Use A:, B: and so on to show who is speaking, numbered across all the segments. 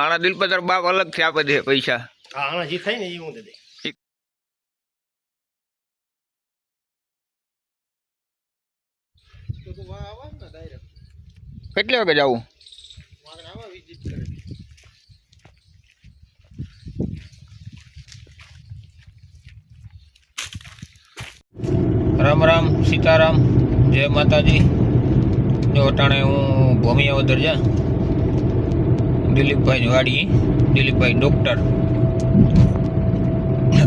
A: આણા દિલપતર અલગ બાપ અલગથી આપી દે પૈસા.
B: આણા જે થાય ને એ હું દે દે.
A: કેટલે વાગે જવું? રામ રામ સીતારામ જય માતાજી. જો અટાણે હું ભૂમિયાવદર જા. દિલીપભાઈ વાડી. દિલીપભાઈ ડૉક્ટર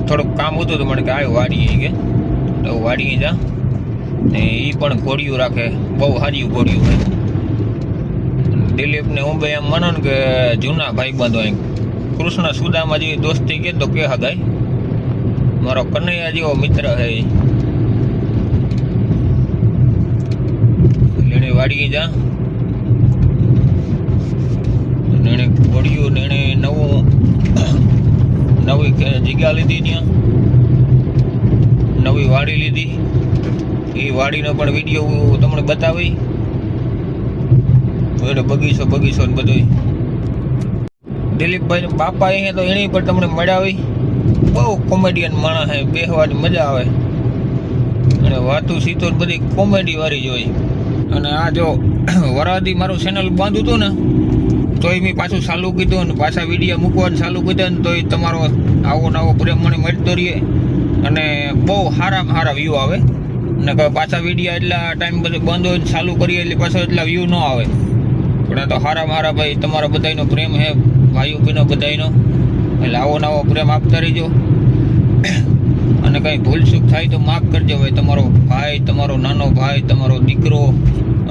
A: થોડુંક કામ હતું તો મને કે આવ્યો વાડીએ કે. તો વાડીએ જા. ને એ પણ ઘોડિયું રાખે. બહુ સારી ઘોડિયું હોય દિલીપને હું બે એમ માનો ને કે જૂના ભાઈ બંધો એમ. કૃષ્ણ સુદામાં જેવી દોસ્તી કે તો કે હગાય. મારો કનૈયા જેવો મિત્ર છે ઈ. એને વાડી જા અને એને ઘોડિયું ને એને નવું નવી જગ્યા લીધી ત્યાં. નવી વાડી લીધી. એ વાડીનો પણ વીડિયો તમને બતાવી. એટલે બગીચો બગીચો ને બધું દિલીપભાઈ બાપા અહીંયા તો એની પણ તમને મળાવી બહુ કોમેડિયન માણસ હે, બેહવાની મજા આવે. અને વાતું સીતો બધી કોમેડી વાળી જોઈ અને આ જો વરાદી મારું ચેનલ બાંધું હતું ને તોય મેં પાછું ચાલુ કીધું ને પાછા વીડિયો મૂકવાનું ચાલુ કીધું ને તોય તમારો આવો નવો પ્રેમ મને મળતો રહીએ અને બહુ સારામાં સારા વ્યૂ આવે. ને પાછા વીડિયો એટલા ટાઈમ બધું બંધ હોય ચાલુ કરીએ એટલે પાછો એટલા વ્યૂ ન આવે. પણ તો સારા મારા ભાઈ, તમારા બધાનો પ્રેમ હે ભાઈઓ ઉભીનો બધાયનો. એટલે આવો નવો પ્રેમ આપતા રહીજો. અને કંઈ ભૂલ ચૂક થાય તો માફ કરજો ભાઈ, તમારો ભાઈ, તમારો નાનો ભાઈ, તમારો દીકરો.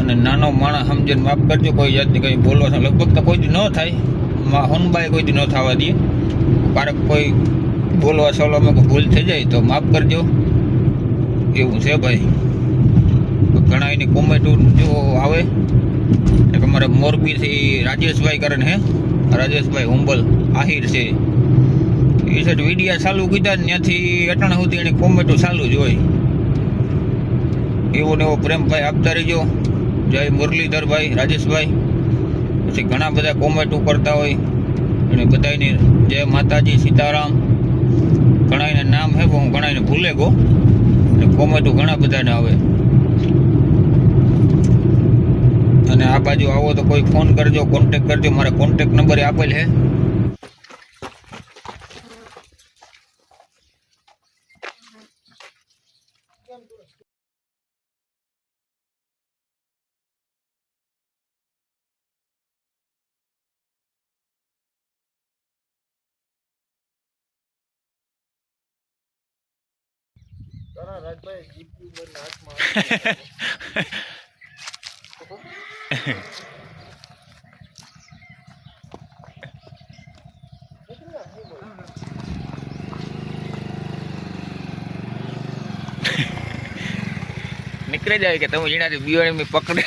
A: અને નાનો માણસ સમજીને માફ કરજો, કોઈ જાતની કંઈ બોલવા લગભગ તો કોઈ જ ન થાય. મા હોનબાઈ કોઈ જ ન થવા દે. ક્યારેક કોઈ બોલવા કોઈ ભૂલ થઈ જાય તો માફ કરજો. એવું છે ભાઈ. ઘણા એની કોમેન્ટો જો આવે. એક અમારે મોરબીથી રાજેશભાઈ કરે હે? રાજેશભાઈ હુંબલ આહિર છે. એ સાઈડ વિડીયા ચાલુ કીધા ત્યાંથી અટાણા સુધી એની કોમેન્ટો ચાલુ જ હોય. એવો ને એવો પ્રેમભાઈ આપતા રહીજો. જય મુરલીધરભાઈ, રાજેશભાઈ. પછી ઘણા બધા કોમેન્ટો કરતા હોય. અને બધાની જય માતાજી, સીતારામ. ઘણાને નામ હે હું ઘણા એને ભૂલે ગો અને કોમેન્ટો ઘણા બધાને આવે. અને આ બાજુ આવો તો કોઈ ફોન કરજો કોન્ટેક કરજો. મારા કોન્ટેક નંબર આપેલ છે નીકળી જાય કે તમે જીણાથી બિયાણી મેં પકડે.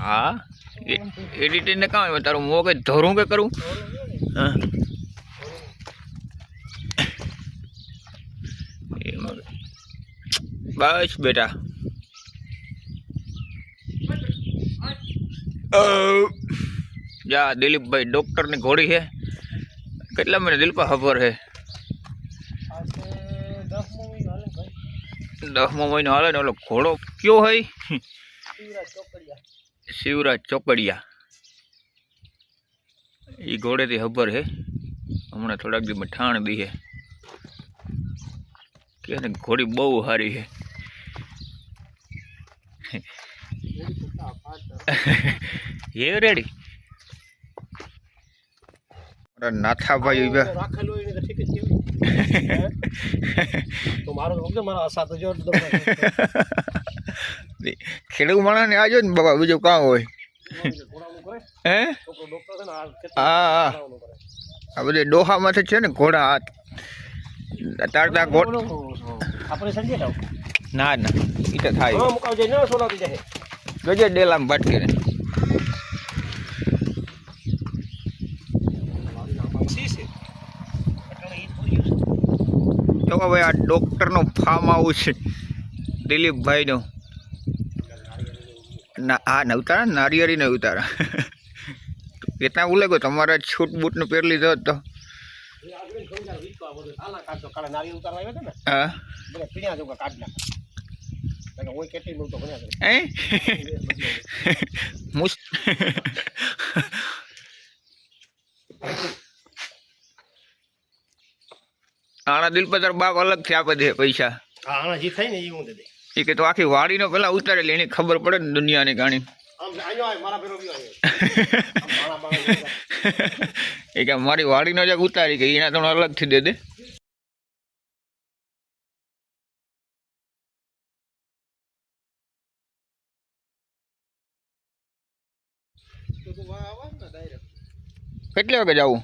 A: હા? એડિટિંગ ને કામ આવે તારું મોં કે ધરું કે કરું? હા. એમાં બસ બેટા. અ, જા દિલીપભાઈ ડોક્ટરની ઘોડી છે. કેટલા મહિને દિલપા ખબર છે?
B: આજે દસમો મહિનો હાલે ભાઈ
A: દસમો મહિનો હાલે ને ઓલો ઘોડો કયો હોય?
B: શિવરાજ ચોકડિયા
A: એ ઘોડેથી ખબર છે હમણાં થોડાક દી ઠાણ દી હે. કે ઘોડી બહુ સારી છે એ રેડી. નાથાભાઈ
B: ઊભા તો મારો મારા આશા જો
A: ખેડૂત માણસને આજો ને બાબા, બીજું કાં હોય. હે? હા આ બધી ડોહામાંથી છે ને ઘોડા હાથ. તારતા ઘોડ
B: ના
A: ના. એ તો થાય. ગજે ડેલામાં ભટકે તો હવે આ ડૉક્ટરનું ફાર્મ હાઉસ દિલીપભાઈનો. ના આ ને ઉતારા ને નારિયેળી ને ઉતારા. એટલા બોલે કોઈ તમારે છૂટ બૂટનું પહેર લીધો હોત
B: કેટલી
A: આના દિલ પર તાર બાપ અલગ થયા બધે પૈસા.
B: આણા જે થાય ને એ હું દે
A: એ કે તો આખી વાડીનો પેલા ઉતારેલી એની ખબર પડે ને દુનિયાની
B: મારા
A: એ કે મારી વાડીનો જ ઉતારી કે એના તમને અલગથી દે દે. કેટલી વાગે જવું?